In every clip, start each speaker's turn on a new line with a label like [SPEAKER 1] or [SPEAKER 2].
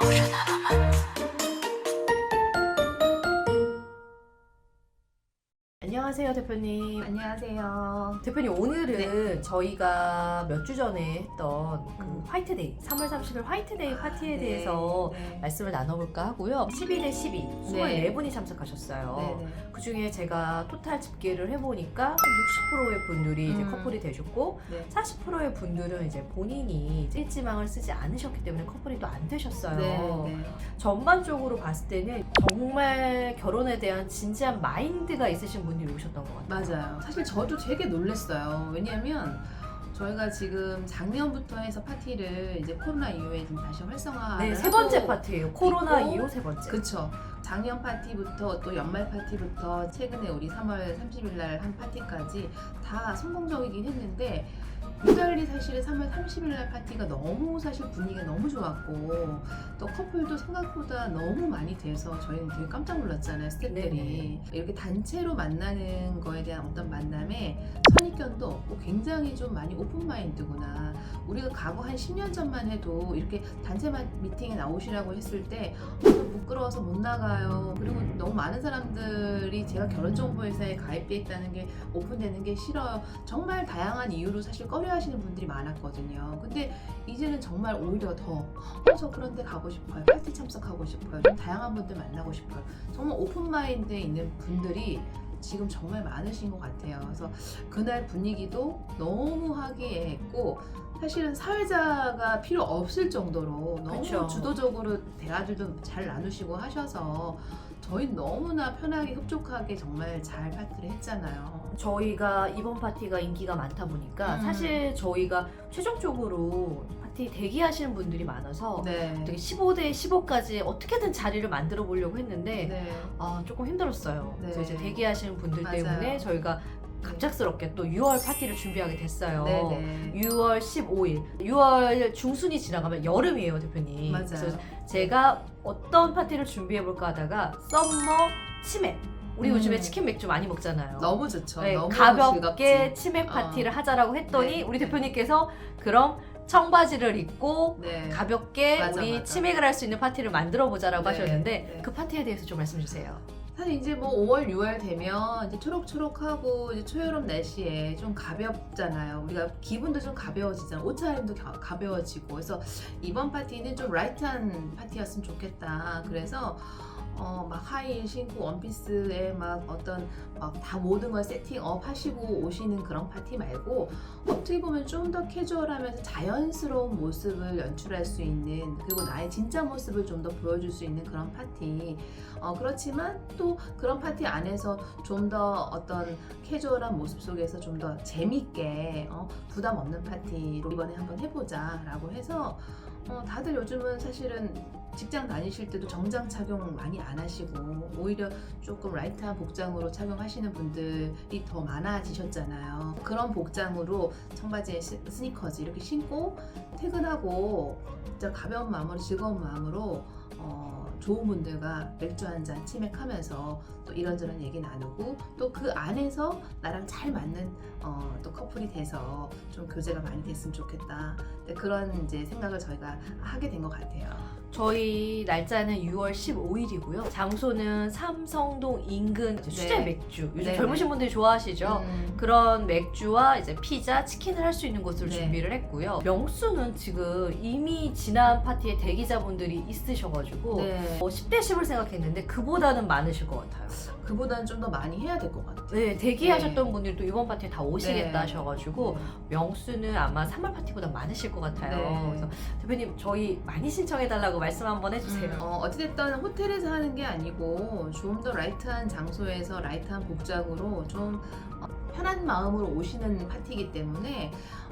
[SPEAKER 1] 活着的浪漫。 안녕하세요 대표님.
[SPEAKER 2] 안녕하세요.
[SPEAKER 1] 대표님 오늘은 저희가 몇 주 전에 했던 그
[SPEAKER 2] 음.
[SPEAKER 1] 화이트데이 3월 30일 화이트데이 파티에
[SPEAKER 2] 네,
[SPEAKER 1] 대해서
[SPEAKER 2] 네.
[SPEAKER 1] 말씀을 나눠볼까 하고요. 12대 12, 24분이
[SPEAKER 2] 네.
[SPEAKER 1] 참석하셨어요.
[SPEAKER 2] 네, 네.
[SPEAKER 1] 그 중에 제가 토탈 집계를 해보니까 60%의 분들이 이제
[SPEAKER 2] 음.
[SPEAKER 1] 커플이 되셨고
[SPEAKER 2] 네.
[SPEAKER 1] 40%의 분들은 이제 본인이 이제 일지망을 쓰지 않으셨기 때문에 커플이 또 안 되셨어요.
[SPEAKER 2] 네, 네.
[SPEAKER 1] 전반적으로 봤을 때는 정말 결혼에 대한 진지한 마인드가 있으신 분들이 오셨던 것 같아요.
[SPEAKER 2] 맞아요. 사실 저도 되게 놀랐어요. 왜냐하면 저희가 지금 작년부터 해서 파티를 이제 코로나 이후에 좀 다시 활성화.
[SPEAKER 1] 네, 세 번째 파티예요. 코로나
[SPEAKER 2] 있고,
[SPEAKER 1] 이후 세 번째.
[SPEAKER 2] 그쵸. 작년 파티부터 또 연말 파티부터 최근에 우리 3월 30일 날 한 파티까지 다 성공적이긴 했는데 유달리 사실은 3월 30일 날 파티가 너무 사실 분위기가 너무 좋았고 또 커플도 생각보다 너무 많이 돼서 저희는 되게 깜짝 놀랐잖아요 스태프들이
[SPEAKER 1] 네네.
[SPEAKER 2] 이렇게 단체로 만나는 거에 대한 어떤 만남에 선입견도 없고 굉장히 좀 많이 오픈 마인드구나 우리가 과거 한 10년 전만 해도 이렇게 단체 마- 미팅에 나오시라고 했을 때 어, 부끄러워서 못 나가요. 그리고 너무 많은 사람들이 제가 결혼정보회사에 가입돼 있다는 게 오픈되는 게 싫어요. 정말 다양한 이유로 사실 꺼려하시는 분들 이 많았거든요. 근데 이제는 정말 오히려 더, 어, 저 그런 데 가고 싶어요. 파티 참석하고 싶어요. 좀 다양한 분들 만나고 싶어요. 정말 오픈마인드에 있는 분들이 지금 정말 많으신 것 같아요. 그래서 그날 분위기도 너무 화기애애했고 사실은 사회자가 필요 없을 정도로 너무
[SPEAKER 1] 그쵸.
[SPEAKER 2] 주도적으로 대화들도 잘 나누시고 하셔서 저희 너무나 편하게 흡족하게 정말 잘 파티를 했잖아요.
[SPEAKER 1] 저희가 이번 파티가 인기가 많다 보니까
[SPEAKER 2] 음.
[SPEAKER 1] 사실 저희가 최종적으로 파티 대기하시는 분들이 많아서
[SPEAKER 2] 네.
[SPEAKER 1] 어떻게 15대 15까지 어떻게든 자리를 만들어 보려고 했는데
[SPEAKER 2] 네.
[SPEAKER 1] 아, 조금 힘들었어요.
[SPEAKER 2] 네.
[SPEAKER 1] 그래서 이제 대기하시는 분들
[SPEAKER 2] 맞아요.
[SPEAKER 1] 때문에 저희가 갑작스럽게 또 6월 파티를 준비하게 됐어요.
[SPEAKER 2] 네, 네.
[SPEAKER 1] 6월 15일, 6월 중순이 지나가면 여름이에요, 대표님.
[SPEAKER 2] 맞아요.
[SPEAKER 1] 그래서 제가 어떤 파티를 준비해 볼까 하다가 썸머 치맥. 우리
[SPEAKER 2] 음.
[SPEAKER 1] 요즘에 치킨 맥주 많이 먹잖아요.
[SPEAKER 2] 너무 좋죠.
[SPEAKER 1] 네,
[SPEAKER 2] 너무
[SPEAKER 1] 가볍게
[SPEAKER 2] 즐겁지.
[SPEAKER 1] 치맥
[SPEAKER 2] 어.
[SPEAKER 1] 파티를 하자라고 했더니
[SPEAKER 2] 네.
[SPEAKER 1] 우리 대표님께서 그럼 청바지를 입고
[SPEAKER 2] 네.
[SPEAKER 1] 가볍게
[SPEAKER 2] 맞아,
[SPEAKER 1] 우리
[SPEAKER 2] 맞아.
[SPEAKER 1] 치맥을 할 수 있는 파티를 만들어 보자라고
[SPEAKER 2] 네,
[SPEAKER 1] 하셨는데
[SPEAKER 2] 네.
[SPEAKER 1] 그 파티에 대해서 좀 말씀 주세요.
[SPEAKER 2] 사실 이제 뭐 5월, 6월 되면 이제 초록초록하고 이제 초여름 날씨에 좀 가볍잖아요. 우리가 기분도 좀 가벼워지잖아요. 옷차림도 가- 가벼워지고. 그래서 이번 파티는 좀 라이트한 파티였으면 좋겠다. 그래서 어, 막 하이힐 신고 원피스에 막 어떤 막 다 모든 걸 세팅업 하시고 오시는 그런 파티 말고 어떻게 보면 좀 더 캐주얼하면서 자연스러운 모습을 연출할 수 있는 그리고 나의 진짜 모습을 좀 더 보여줄 수 있는 그런 파티. 어, 그렇지만 또 그런 파티 안에서 좀 더 어떤 캐주얼한 모습 속에서 좀 더 재밌게 어, 부담 없는 파티로 이번에 한번 해보자 라고 해서 어, 다들 요즘은 사실은 직장 다니실 때도 정장 착용 많이 안 하시고 오히려 조금 라이트한 복장으로 착용하시는 분들이 더 많아지셨잖아요. 그런 복장으로 청바지에 시- 스니커즈 이렇게 신고 퇴근하고 진짜 가벼운 마음으로 즐거운 마음으로 어, 좋은 분들과 맥주 한 잔 치맥하면서 또 이런저런 얘기 나누고 또 그 안에서 나랑 잘 맞는 어, 또 커플이 돼서 좀 교제가 많이 됐으면 좋겠다. 네, 그런 이제 생각을 저희가 하게 된 것 같아요.
[SPEAKER 1] 저희 날짜는 6월 15일이고요. 장소는 삼성동 인근 이제 수제
[SPEAKER 2] 네.
[SPEAKER 1] 맥주. 요즘
[SPEAKER 2] 네,
[SPEAKER 1] 젊으신
[SPEAKER 2] 네.
[SPEAKER 1] 분들이 좋아하시죠?
[SPEAKER 2] 음,
[SPEAKER 1] 그런 맥주와 이제 피자, 치킨을 할 수 있는 곳으로
[SPEAKER 2] 네.
[SPEAKER 1] 준비를 했고요. 명수는 지금 이미 지난 파티에 대기자분들이 있으셔가지고
[SPEAKER 2] 네.
[SPEAKER 1] 어, 10대 10을 생각했는데 그보다는 많으실 것 같아요.
[SPEAKER 2] 그보다는 좀 더 많이 해야 될 것 같아요.
[SPEAKER 1] 네, 대기하셨던
[SPEAKER 2] 네.
[SPEAKER 1] 분들이 또 이번 파티에 다 오시겠다
[SPEAKER 2] 네.
[SPEAKER 1] 하셔가지고 명수는 아마 3월 파티보다 많으실 것 같아요.
[SPEAKER 2] 네.
[SPEAKER 1] 그래서 대표님 저희 많이 신청해달라고 말씀 한번 해주세요.
[SPEAKER 2] 어, 어찌됐든 호텔에서 하는 게 아니고 좀 더 라이트한 장소에서 라이트한 복장으로 좀 어, 편한 마음으로 오시는 파티이기 때문에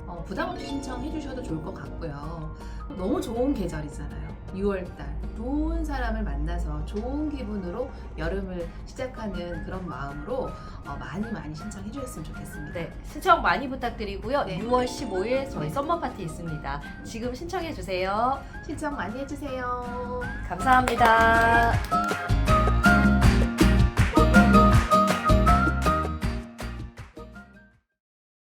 [SPEAKER 2] 어, 부담 없이 신청해 주셔도 좋을 것 같고요. 너무 좋은 계절이잖아요. 6월달. 좋은 사람을 만나서 좋은 기분으로 여름을 시작하는 그런 마음으로 어, 많이 많이 신청해 주셨으면 좋겠습니다.
[SPEAKER 1] 네, 신청 많이 부탁드리고요.
[SPEAKER 2] 네.
[SPEAKER 1] 6월 15일 저희 썸머 파티 있습니다. 지금 신청해 주세요.
[SPEAKER 2] 신청 많이 해주세요.
[SPEAKER 1] 감사합니다.